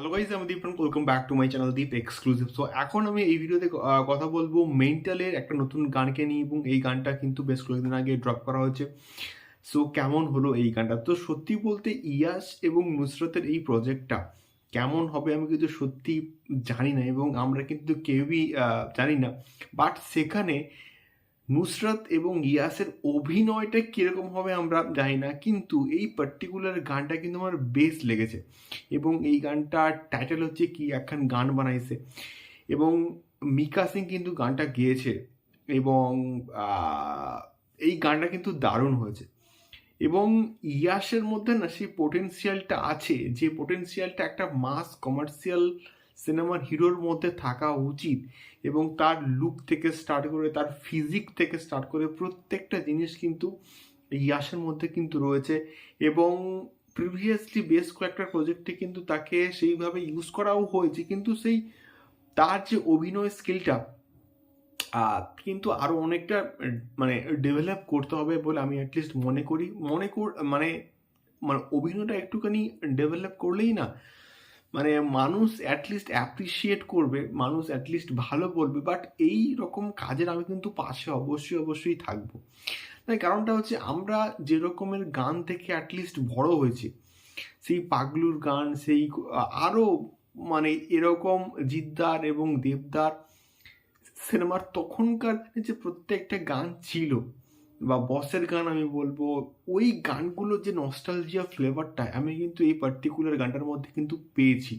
Hello guys আমি Deep welcome back to my channel Deep exclusive so এখন আমি এই ভিডিওতে কথা বলব মেন্টালের একটা নতুন গানকে নিয়ে এবং এই গানটা কিন্তু বেশ কয়েকদিন আগে ড্রপ করা হয়েছে। সো কেমন হলো এই গানটা? তো সত্যি বলতে ইয়াস এবং নুসরতের এই প্রজেক্টটা কেমন হবে আমি কিন্তু সত্যি জানি না এবং আমরা কিন্তু কেউই জানি না। বাট সেখানে নুসরত এবং ইয়াসের অভিনয়টা কীরকম হবে আমরা জানি না, কিন্তু এই পার্টিকুলার গানটা কিন্তু আমার বেশ লেগেছে। এবং এই গানটার টাইটেল হচ্ছে কি, একখান গান বানাইছে। এবং মিকা সিং কিন্তু গানটা গেয়েছে এবং এই গানটা কিন্তু দারুণ হয়েছে। এবং ইয়াসের মধ্যে না সেই পোটেন্সিয়ালটা আছে, যে পোটেন্সিয়ালটা একটা মাস কমার্শিয়াল সিনেমার হিরোর মধ্যে থাকা উচিত এবং তার লুক থেকে স্টার্ট করে, তার ফিজিক থেকে স্টার্ট করে প্রত্যেকটা জিনিস কিন্তু ইয়াসের মধ্যে কিন্তু রয়েছে এবং প্রিভিয়াসলি বেশ কয়েকটা প্রজেক্টে কিন্তু তাকে সেইভাবে ইউজ করাও হয়েছে। কিন্তু সেই তার যে অভিনয় স্কিলটা কিন্তু আরও অনেকটা মানে ডেভেলপ করতে হবে বলে আমি অ্যাটলিস্ট মনে করি। মনে কর মানে মানে অভিনয়টা একটুখানি ডেভেলপ করলেই না মানে মানুষ অ্যাটলিস্ট অ্যাপ্রিসিয়েট করবে, মানুষ অ্যাটলিস্ট ভালো বলবে বাট এই রকম কাজের আমি কিন্তু পাশে অবশ্যই অবশ্যই থাকব। তাই কারণটা হচ্ছে আমরা যে রকমের গান থেকে অ্যাটলিস্ট বড় হয়েছি, সেই পাগলুর গান, সেই আরও মানে এরকম জিদ্দার এবং দেবদার, সিনেমার তখনকার যে প্রত্যেকটা গান ছিল বা বসের গান আমি বলব, ওই গানগুলো যে নস্টালজিয়া ফ্লেভারটা আমি কিন্তু এই পার্টিকুলার গানটার মধ্যে কিন্তু পেয়েছি।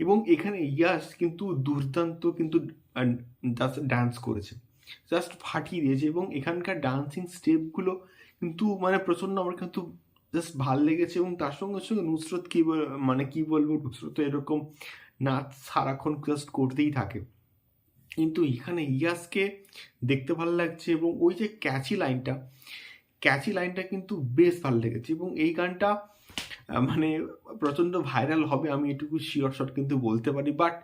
এবং এখানে ইয়াস কিন্তু দুর্দান্ত কিন্তু ডান্স করেছে। জাস্ট ফাটিয়ে দিয়েছে এবং এখানকার ডান্সিং স্টেপগুলো কিন্তু মানে প্রচণ্ড আমার কিন্তু জাস্ট ভালো লেগেছে এবং তার সঙ্গে সঙ্গে নুসরত কী মানে কি বলব, নুসরত এরকম নাচ সারাক্ষণ জাস্ট করতেই থাকে। কিন্তু এখানে ইয়াসকে দেখতে ভালো লাগছে এবং ওই যে ক্যাচি লাইনটা ক্যাচি লাইনটা কিন্তু বেশ ভালো লেগেছে এবং এই গানটা মানে প্রচণ্ড ভাইরাল হবে, আমি এটুকু শিওর শট কিন্তু বলতে পারি। বাট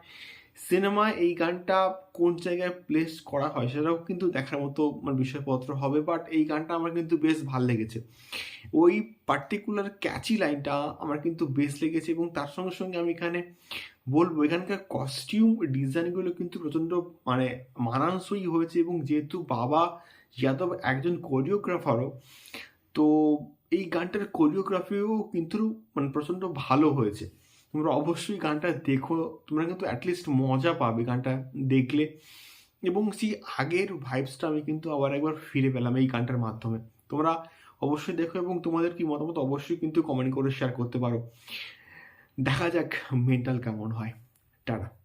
সিনেমায় এই গানটা কোন জায়গায় প্লেস করা হয় সেটাও কিন্তু দেখার মতো মানে বিষয়পত্র হবে বাট এই গানটা আমার কিন্তু বেশ ভালো লেগেছে। ওই পার্টিকুলার ক্যাচি লাইনটা আমার কিন্তু বেশ লেগেছে এবং তার সঙ্গে সঙ্গে আমি এখানে বলব, এখানকার কস্টিউম ডিজাইনগুলো কিন্তু প্রচণ্ড মানে মানানসই হয়েছে এবং যেহেতু বাবা যাদব একজন কোরিওগ্রাফারও তো এই গানটার কোরিওগ্রাফিও কিন্তু মানে প্রচণ্ড ভালো হয়েছে। তোমরা অবশ্যই গানটা দেখো। তোমরা কিন্তু অ্যাটলিস্ট মজা পাবে গানটা দেখলে। এবং সেই আগের ভাইবসটা আমি কিন্তু আবার একবার ফিরে পেলাম এই গানটার মাধ্যমে। তোমরা অবশ্যই দেখো এবং তোমাদের কি মতামত অবশ্যই কিন্তু কমেন্ট করে শেয়ার করতে পারো। দেখা যাক মেন্টাল কেমন হয়। টাটা।